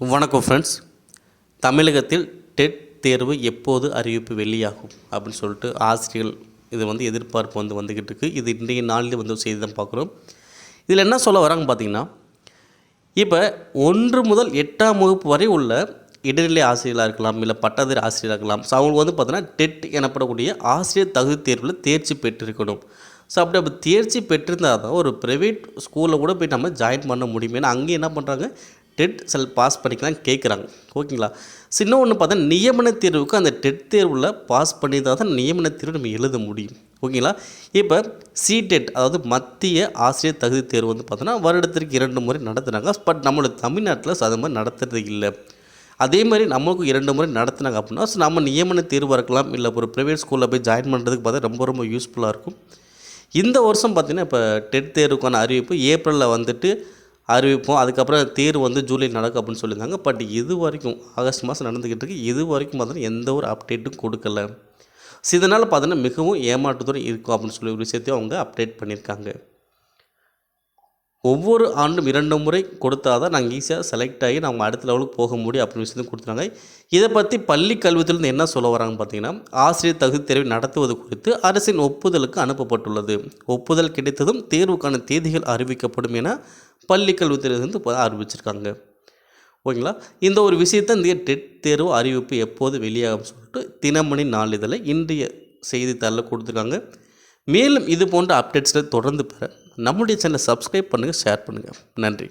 வணக்கம் ஃப்ரெண்ட்ஸ் தமிழகத்தில் டெட் தேர்வு எப்போது அறிவிப்பு வெளியாகும் அப்படின்னு சொல்லிட்டு ஆசிரியர்கள் இது வந்து எதிர்பார்ப்பு வந்து வந்துக்கிட்டு இருக்குது இது இன்றைய நாளில் வந்து செய்தி தான் பார்க்குறோம். இதில் என்ன சொல்ல வராங்க பார்த்தீங்கன்னா இப்போ ஒன்று முதல் எட்டாம் வகுப்பு வரை உள்ள இடைநிலை ஆசிரியர்களாக இருக்கலாம் இல்லை பட்டதாரி ஆசிரியராக இருக்கலாம். ஸோ அவங்களுக்கு வந்து பார்த்தீங்கன்னா டெட் எனப்படக்கூடிய ஆசிரியர் தகுதி தேர்வில் தேர்ச்சி பெற்றிருக்கணும். ஸோ அப்படி அப்போ தேர்ச்சி பெற்றிருந்தால் தான் ஒரு ப்ரைவேட் ஸ்கூலில் கூட போய் நம்ம ஜாயின் பண்ண முடியும். ஏன்னா அங்கேயும் என்ன பண்ணுறாங்க டெட் செல் பாஸ் பண்ணிக்கலாம் கேட்குறாங்க ஓகேங்களா? ஸோ ஒன்று பார்த்தா நியமன தேர்வுக்கு அந்த டெட் தேர்வில் பாஸ் பண்ணியிருந்தால் தான் நியமன தேர்வு நம்ம எழுத முடியும். ஓகேங்களா? இப்போ சிடெட் அதாவது மத்திய ஆசிரியர் தகுதி தேர்வு வந்து பார்த்தோன்னா வருடத்திற்கு இரண்டு முறை நடத்துனாங்க பட் நம்மளோட தமிழ்நாட்டில் அது மாதிரி நடத்துறது இல்லை. அதே மாதிரி நம்மளுக்கும் இரண்டு முறை நடத்துனாங்க அப்படின்னா ஸோ நம்ம நியமன தேர்வு இருக்கலாம் இல்லை ஒரு ப்ரைவேட் ஸ்கூலில் போய் ஜாயின் பண்ணுறதுக்கு பார்த்தா ரொம்ப ரொம்ப யூஸ்ஃபுல்லாக இருக்கும். இந்த வருஷம் பார்த்திங்கன்னா இப்போ டெட் தேர்வுக்கான அறிவிப்பு ஏப்ரலில் வந்துட்டு அறிவிப்போம். அதுக்கப்புறம் தேர்வு வந்து ஜூலை நடக்கும் அப்படின்னு சொல்லியிருந்தாங்க. பட் இது வரைக்கும் ஆகஸ்ட் மாதம் நடந்துக்கிட்டு இருக்கு. இது வரைக்கும் பார்த்தீங்கன்னா எந்த ஒரு அப்டேட்டும் கொடுக்கல. ஸோ இதனால் பார்த்தீங்கன்னா மிகவும் ஏமாற்றத்தோடு இருக்கும் அப்படின்னு சொல்லி ஒரு விஷயத்தையும் அவங்க அப்டேட் பண்ணியிருக்காங்க. ஒவ்வொரு ஆண்டும் இரண்டு முறை கொடுத்தா தான் நாங்கள் ஈஸியாக செலக்ட் ஆகி நம்ம அடுத்த லெவலுக்கு போக முடியும் அப்படின்னு விஷயத்தையும் கொடுத்துருக்காங்க. இதை பற்றி பள்ளி கல்வித்துலேருந்து என்ன சொல்ல வராங்க பார்த்தீங்கன்னா ஆசிரியர் தகுதி தேர்வை நடத்துவது குறித்து அரசின் ஒப்புதலுக்கு அனுப்பப்பட்டுள்ளது. ஒப்புதல் கிடைத்ததும் தேர்வுக்கான தேதிகள் அறிவிக்கப்படும் என பள்ளி கல்வித்துறையிலிருந்து இப்போ அறிவிச்சிருக்காங்க. ஓகேங்களா? இந்த ஒரு விஷயத்தை இந்த டெட் தேர்வு அறிவிப்பு எப்போது வெளியாகும் சொல்லிட்டு தினமணி நாளிதழை இன்றைய செய்தித்தாளில் கொடுத்துருக்காங்க. மேலும் இது போன்ற அப்டேட்ஸில் தொடர்ந்து பெற நம்முடைய சேனலை சப்ஸ்கிரைப் பண்ணுங்கள் ஷேர் பண்ணுங்கள் நன்றி.